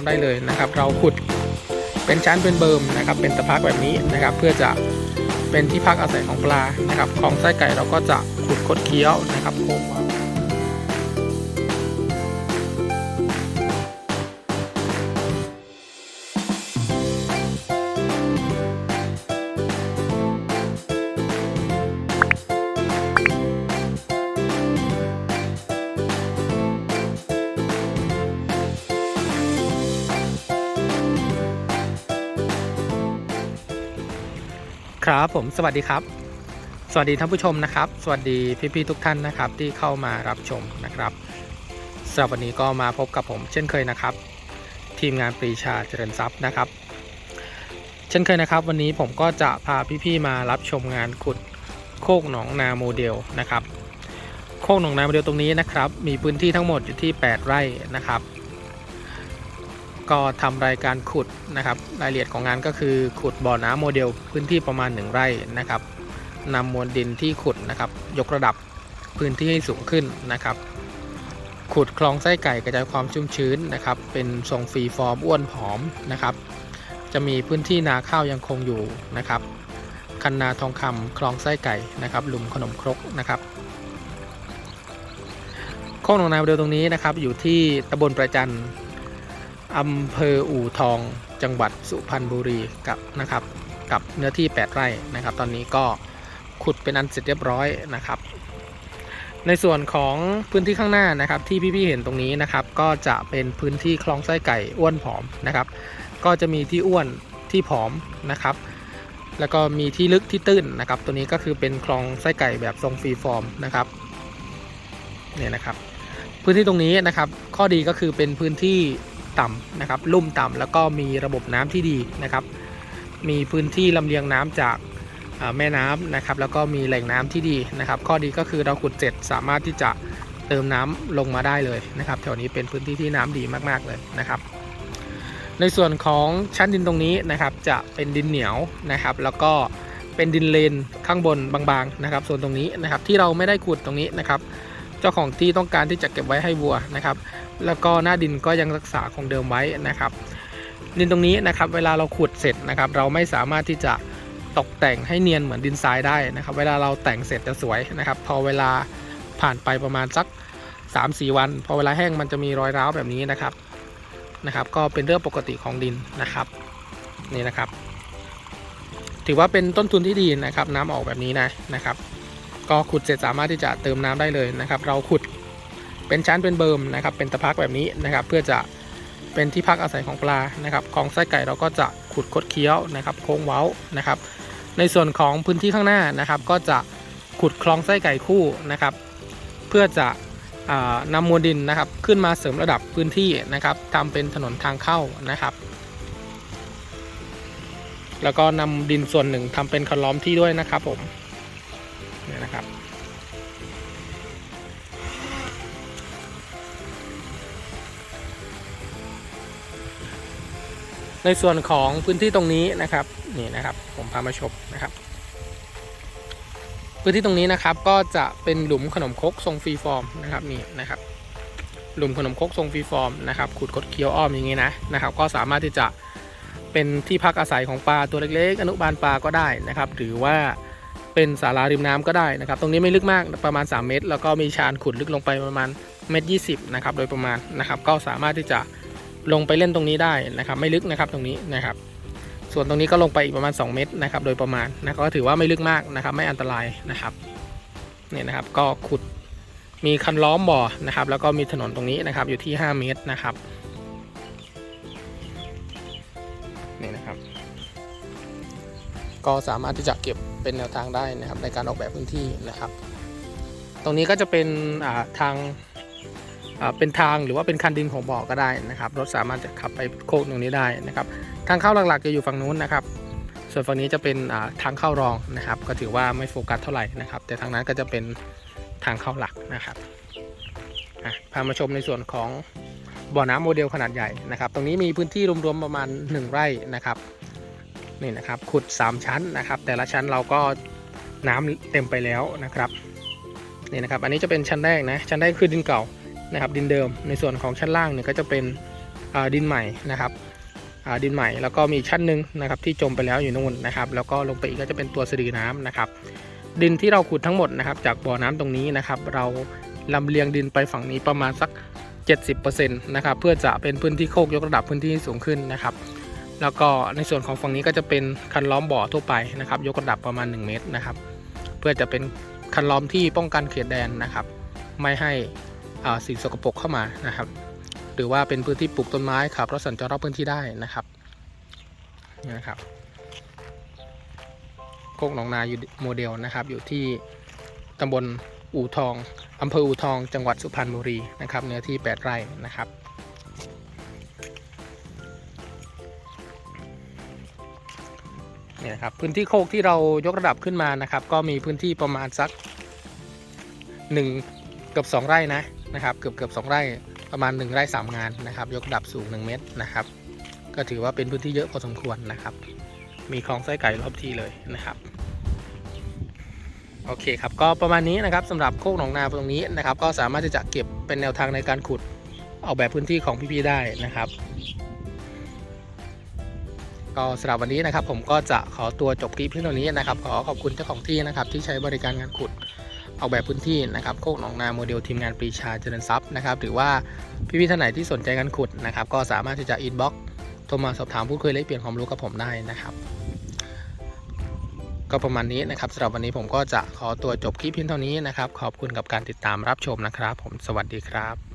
ำได้เลยนะครับ เราขุดเป็นชั้นเป็นเบิร์มนะครับ เป็นตะพักแบบนี้นะครับ เพื่อจะเป็นที่พักอาศัยของปลานะครับ ของไส้ไก่เราก็จะขุดคดเคี้ยวนะครับโค้ง ครับผมสวัสดีครับ สวัสดีท่านผู้ชมนะครับ สวัสดีพี่ๆทุกท่านนะครับที่เข้ามารับชมนะครับสำหรับวันนี้ก็มาพบกับผมเช่นเคยนะครับ ทีมงานปรีชาเจริญทรัพย์นะครับ เช่นเคยนะครับ วันนี้ผมก็จะพาพี่ๆมารับชมงานขุดโคกหนองนาโมเดลนะครับ โคกหนองนาโมเดลตรงนี้นะครับ มีพื้นที่ทั้งหมดอยู่ที่ 8 ไร่นะครับ ก็ทำรายการขุดนะครับ รายละเอียดของงานก็คือขุดบ่อน้ำโมเดลพื้นที่ประมาณ 1 ไร่นะครับนำมวลดินที่ขุดนะครับ ยกระดับพื้นที่ให้สูงขึ้นนะครับ ขุดคลองไส้ไก่กระจายความชุ่มชื้นนะครับ เป็นทรงฟรีฟอร์มอ้วนผอมนะครับ จะมีพื้นที่นาข้าวยังคงอยู่นะครับ คันนาทองคำคลองไส้ไก่นะครับ หลุมขนมครกนะครับโคกหนองนาโมเดลตรงนี้นะครับ อยู่ที่ตำบลประจัน อำเภออู่ทอง จังหวัดสุพรรณบุรีกับนะครับ กับเนื้อที่ 8 ไร่นะครับ ตอนนี้ก็ขุดเป็นอันเสร็จเรียบร้อยนะครับ ในส่วนของพื้นที่ข้างหน้านะครับ ที่พี่ๆเห็นตรงนี้นะครับ ก็จะเป็นพื้นที่คลองไส้ไก่อ้วนผอมนะครับ ก็จะมีที่อ้วนที่ผอมนะครับ แล้วก็มีที่ลึกที่ตื้นนะครับ ตัวนี้ก็คือเป็นคลองไส้ไก่แบบทรงฟรีฟอร์มนะครับเนี่ยนะครับ พื้นที่ตรงนี้นะครับ ข้อดีก็คือเป็นพื้นที่ ต่ำนะครับลุ่มต่ำแล้วก็มีระบบน้ำที่ดีนะครับ มีพื้นที่ลำเลียงน้ำจากแม่น้ำนะครับ แล้วก็มีแหล่งน้ำที่ดีนะครับ ข้อดีก็คือเราขุดเสร็จสามารถที่จะเติมน้ำลงมาได้เลยนะครับแถวนี้เป็นพื้นที่ที่น้ำดีมากๆเลยนะครับในส่วนของชั้นดินตรงนี้นะครับจะเป็นดินเหนียวนะครับ แล้วก็เป็นดินเลนข้างบนบางๆนะครับ ส่วนตรงนี้นะครับที่เราไม่ได้ขุดตรงนี้นะครับ เจ้าของที่ต้องการที่จะเก็บไว้ให้วัวนะครับ แล้วก็หน้าดินก็ยังรักษาคงเดิมไว้นะครับ ดินตรงนี้นะครับเวลาเราขุดเสร็จนะครับ เราไม่สามารถที่จะตกแต่งให้เนียนเหมือนดินทรายได้นะครับ เวลาเราแต่งเสร็จจะสวยนะครับ พอเวลาผ่านไปประมาณสัก 3-4 วัน พอเวลาแห้งมันจะมีรอยร้าวแบบนี้นะครับนะครับ ก็เป็นเรื่องปกติของดินนะครับนี่นะครับ ถือว่าเป็นต้นทุนที่ดีนะครับ น้ำออกแบบนี้นะนะครับ ก็ขุดเสร็จสามารถที่จะเติมน้ำได้เลยนะครับ เราขุดเป็นชั้นเป็นเบิร์มนะครับ เป็นตะพักแบบนี้นะครับ เพื่อจะเป็นที่พักอาศัยของปลานะครับของไส้ไก่เราก็จะขุดคดเคี้ยวนะครับ โค้งเว้านะครับ ในส่วนของพื้นที่ข้างหน้านะครับ ก็จะขุดคลองไส้ไก่คู่นะครับ เพื่อจะอ่านำมวลดินนะครับ ขึ้นมาเสริมระดับพื้นที่นะครับทำเป็นถนนทางเข้านะครับ แล้วก็นำดินส่วนหนึ่งทำเป็นคันล้อมที่ด้วยนะครับผม นี่ยนะครับ ในส่วนของพื้นที่ตรงนี้นะครับนี่นะครับ ผมพามาชมนะครับ พื้นที่ตรงนี้นะครับก็จะเป็นหลุมขนมคกทรงฟรีฟอร์มนะครับนี่นะครับหลุมขนมคกทรงฟรีฟอร์มนะครับขุดคดเคี้ยวอ้อมอย่างงี้นะนะครับ ก็สามารถที่จะเป็นที่พักอาศัยของปลาตัวเล็กๆ อนุบาลปลาก็ได้นะครับ หรือว่า เป็นศาลาริมน้ำก็ได้นะครับ ตรงนี้ไม่ลึกมากประมาณ 3 เมตร แล้วก็มีชานขุดลึกลงไปประมาณเมตรยีนะครับโดยประมาณนะครับก็สามารถที่จะลงไปเล่นตรงนี้ได้นะครับ ไม่ลึกนะครับตรงนี้นะครับ ส่วนตรงนี้ก็ลงไปอีกประมาณ 2 เมตรนะครับ โดยประมาณนะก็ถือว่าไม่ลึกมากนะครับ ไม่อันตรายนะครับเนี่ยนะครับก็ขุดมีคันล้อมบ่อนะครับ แล้วก็มีถนนตรงนี้นะครับ อยู่ที่ 5 เมตรนะครับนี่นะครับ ก็สามารถที่จะเก็บ เป็นแนวทางได้นะครับในการออกแบบพื้นที่นะครับ ตรงนี้ก็จะเป็นทางเป็นทางหรือว่าเป็นคันดินของบ่อก็ได้นะครับรถสามารถจะขับไปโคกตรงนี้ได้นะครับ ทางเข้าหลักๆจะอยู่ฝั่งนู้นนะครับ ส่วนฝั่งนี้จะเป็นทางเข้ารองนะครับ ก็ถือว่าไม่โฟกัสเท่าไหร่นะครับ แต่ทางนั้นก็จะเป็นทางเข้าหลักนะครับพามาชมในส่วนของบ่อน้ำโมเดลขนาดใหญ่นะครับ ตรงนี้มีพื้นที่รวมๆประมาณ 1 ไร่นะครับ นี่นะครับขุด 3 ชั้นนะครับ แต่ละชั้นเราก็น้ำเต็มไปแล้วนะครับนี่นะครับ อันนี้จะเป็นชั้นแรกนะชั้นแรกคือดินเก่านะครับ ดินเดิมในส่วนของชั้นล่างเนี่ยก็จะเป็นดินใหม่นะครับดินใหม่แล้วก็มีชั้นหนึ่งนะครับที่จมไปแล้วอยู่นู่นนะครับ แล้วก็ลงไปอีกก็จะเป็นตัวสะดือน้ำนะครับ ดินที่เราขุดทั้งหมดนะครับ จากบ่อน้ำตรงนี้นะครับ เราลำเลียงดินไปฝั่งนี้ประมาณสัก 70%นะครับเพื่อจะเป็นพื้นที่โคกยกระดับพื้นที่สูงขึ้นนะครับ แล้วก็ในส่วนของฝั่งนี้ก็จะเป็นคันล้อมบ่อทั่วไปนะครับ ยกระดับประมาณ 1 เมตรนะครับ เพื่อจะเป็นคันล้อมที่ป้องกันเขตแดนนะครับ ไม่ให้อ่าสิ่งสกปรกเข้ามานะครับ หรือว่าเป็นพื้นที่ปลูกต้นไม้ขับรถสัญจรรอบพื้นที่ได้นะครับนี่นะครับโคกหนองนาอยู่โมเดลนะครับ อยู่ที่ตำบลอู่ทองอำเภออู่ทอง จังหวัดสุพรรณบุรีนะครับ เนื้อที่ 8 ไร่นะครับ เนี่ยนะครับพื้นที่โคกที่เรายกระดับขึ้นมานะครับ ก็มีพื้นที่ประมาณสัก 1 เกือบ 2 ไร่นะนะครับ เกือบเกือบ2ไร่ประมาณ 1 ไร่ 3 งานนะครับ ยกระดับสูง 1 เมตรนะครับ ก็ถือว่าเป็นพื้นที่เยอะพอสมควรนะครับ มีคลองไส้ไก่รอบที่เลยนะครับโอเคครับก็ประมาณนี้นะครับสำหรับโคกหนองนาตรงนี้นะครับ ก็สามารถที่จะเก็บเป็นแนวทางในการขุดออกแบบพื้นที่ของพี่ๆได้นะครับ ก็สำหรับวันนี้นะครับ ผมก็จะขอตัวจบคลิปเพียงเท่านี้นะครับ ขอขอบคุณเจ้าของที่นะครับ ที่ใช้บริการงานขุดออกแบบพื้นที่นะครับโคกหนองนาโมเดลทีมงานปรีชาเจริญทรัพย์นะครับหรือว่าพี่ๆท่านไหนที่สนใจการขุดนะครับ ก็สามารถที่จะอินบ็อกโทรมาสอบถามพูดคุยแลกเปลี่ยนความรู้กับผมได้นะครับ ก็ประมาณนี้นะครับสำหรับวันนี้ผมก็จะขอตัวจบคลิปเพียงเท่านี้นะครับ ขอบคุณกับการติดตามรับชมนะครับ ผมสวัสดีครับ